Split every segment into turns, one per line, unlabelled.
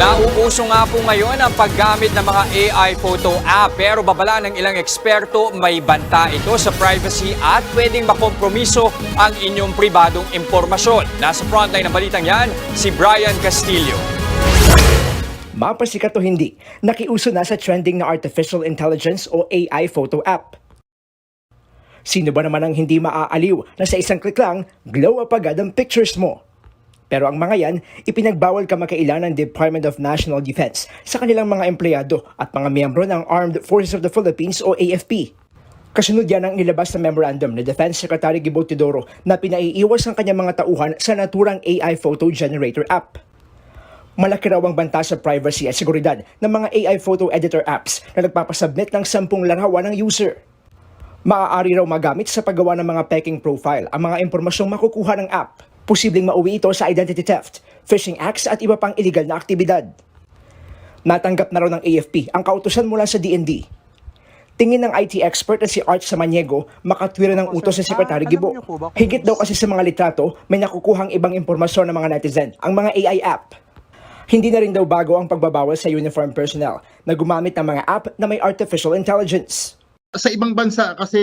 Nauuso nga po ngayon ang paggamit ng mga AI photo app pero babala ng ilang eksperto may banta ito sa privacy at pwedeng makompromiso ang inyong pribadong impormasyon. Nasa frontline ng balitang yan, si Brian Castillo.
Mapasikat o hindi, nakiuso na sa trending na Artificial Intelligence o AI photo app. Sino ba naman ang hindi maaaliw na sa isang click lang, glow up agad ang pictures mo? Pero ang mga yan, ipinagbawal kamakailan ng Department of National Defense sa kanilang mga empleyado at mga miyembro ng Armed Forces of the Philippines o AFP. Kasunod yan ang nilabas na memorandum ni Defense Secretary Gibo Teodoro na pinaiiwas ang kanyang mga tauhan sa naturang AI photo generator app. Malaki raw ang banta sa privacy at seguridad ng mga AI photo editor apps na nagpapasubmit ng sampung larawan ng user. Maaari raw magamit sa paggawa ng mga peking profile ang mga impormasyong makukuha ng app. Posibleng mauwi ito sa identity theft, phishing acts at iba pang illegal na aktibidad. Natanggap na raw ng AFP ang kautusan mula sa DND. Tingin ng IT expert na si Art Samaniego, makatwira ng utos sa Secretary
Ah,
Gibo. Higit daw kasi sa mga litrato, may nakukuhang ibang impormasyon ng mga netizen, ang mga AI app. Hindi na rin daw bago ang pagbabawal sa uniform personnel na gumamit ng mga app na may artificial intelligence.
Sa ibang bansa kasi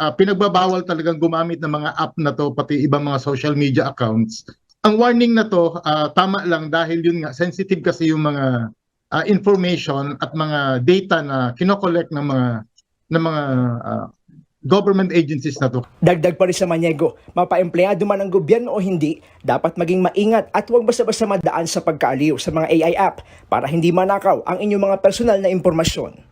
ah, pinagbabawal talagang gumamit ng mga app na to pati ibang mga social media accounts. Ang warning na to ah, tama lang dahil yun nga sensitive kasi yung mga ah, information at mga data na kinokollect ng mga ng mga ah, government agencies na to.
Dagdag pa rin sa Maniego, mapaempleyado man ng gobyerno o hindi, dapat maging maingat at huwag basta-basta madaan sa pagkaaliw sa mga AI app para hindi manakaw ang inyong mga personal na impormasyon.